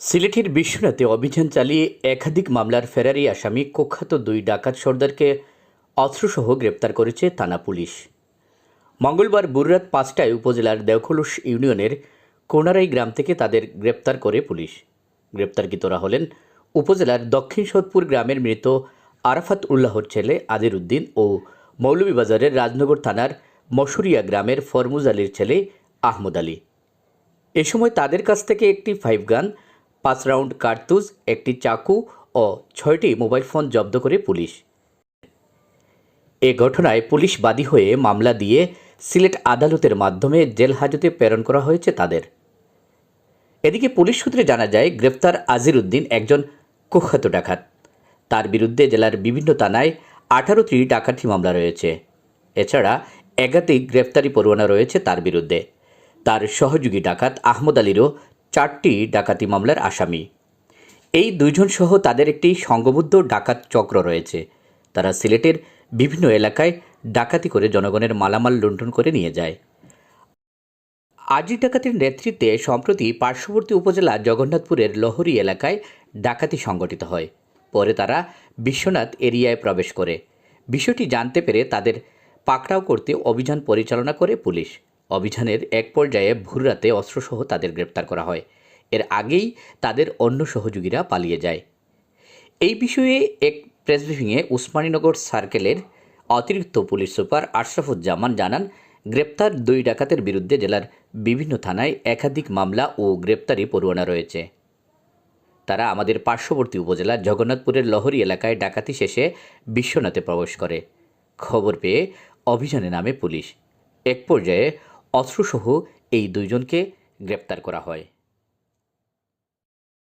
সিলেটের বিশ্বনাথে অভিযান চালিয়ে একাধিক মামলার ফেরারি আসামি কুখ্যাত দুই ডাকাত সর্দারকে অস্ত্রসহ গ্রেপ্তার করেছে থানা পুলিশ। মঙ্গলবার বুররাত পাঁচটায় উপজেলার দেওখলুস ইউনিয়নের কোনারাই গ্রাম থেকে তাদের গ্রেপ্তার করে পুলিশ। গ্রেপ্তারকৃতরা হলেন উপজেলার দক্ষিণ সোদপুর গ্রামের মৃত আরাফাত উল্লাহর ছেলে আদির উদ্দিন ও মৌলভীবাজারের রাজনগর থানার মশুরিয়া গ্রামের ফরমুজ আলীর ছেলে আহমদ আলী। এ সময় তাদের কাছ থেকে একটি ফাইভ গান পাঁচ রাউন্ড কার্তুজ, একটি চাকু ও ছয়টি মোবাইল ফোন জব্দ করে পুলিশ। এ ঘটনায় পুলিশ বাদী হয়ে মামলা দিয়ে সিলেট আদালতের মাধ্যমে জেল হাজতে প্রেরণ করা হয়েছে তাদের। এদিকে পুলিশ সূত্রে জানা যায়, গ্রেফতার আজির উদ্দিন একজন কুখ্যাত ডাকাত। তার বিরুদ্ধে জেলার বিভিন্ন থানায় আঠারোটি ডাকাতি মামলা রয়েছে। এছাড়া একাধিক গ্রেফতারি পরোয়ানা রয়েছে তার বিরুদ্ধে। তার সহযোগী ডাকাত আহমদ আলীরও চারটি ডাকাতি মামলার আসামি। এই দুইজন সহ তাদের একটি সংঘবদ্ধ ডাকাত চক্র রয়েছে। তারা সিলেটের বিভিন্ন এলাকায় ডাকাতি করে জনগণের মালামাল লুণ্ঠন করে নিয়ে যায়। আজি ডাকাতির নেতৃত্বে সম্প্রতি পার্শ্ববর্তী উপজেলা জগন্নাথপুরের লহরি এলাকায় ডাকাতি সংগঠিত হয়। পরে তারা বিশ্বনাথ এরিয়ায় প্রবেশ করে। বিষয়টি জানতে পেরে তাদের পাকড়াও করতে অভিযান পরিচালনা করে পুলিশ। অভিযানের এক পর্যায়ে ভোররাতে অস্ত্রসহ তাদের গ্রেপ্তার করা হয়। এর আগেই তাদের অন্য সহযোগীরা পালিয়ে যায়। এই বিষয়ে এক প্রেস ব্রিফিংয়ে উসমানীনগর সার্কেলের অতিরিক্ত পুলিশ সুপার আশরাফুজ্জামান জানান, গ্রেপ্তার দুই ডাকাতের বিরুদ্ধে জেলার বিভিন্ন থানায় একাধিক মামলা ও গ্রেপ্তারি পরোয়ানা রয়েছে। তারা আমাদের পার্শ্ববর্তী উপজেলা জগন্নাথপুরের লহরি এলাকায় ডাকাতি শেষে বিশ্বনাথে প্রবেশ করে। খবর পেয়ে অভিযানে নামে পুলিশ। এক পর্যায়ে অস্ত্রসহ এই দুইজনকে গ্রেপ্তার করা হয়।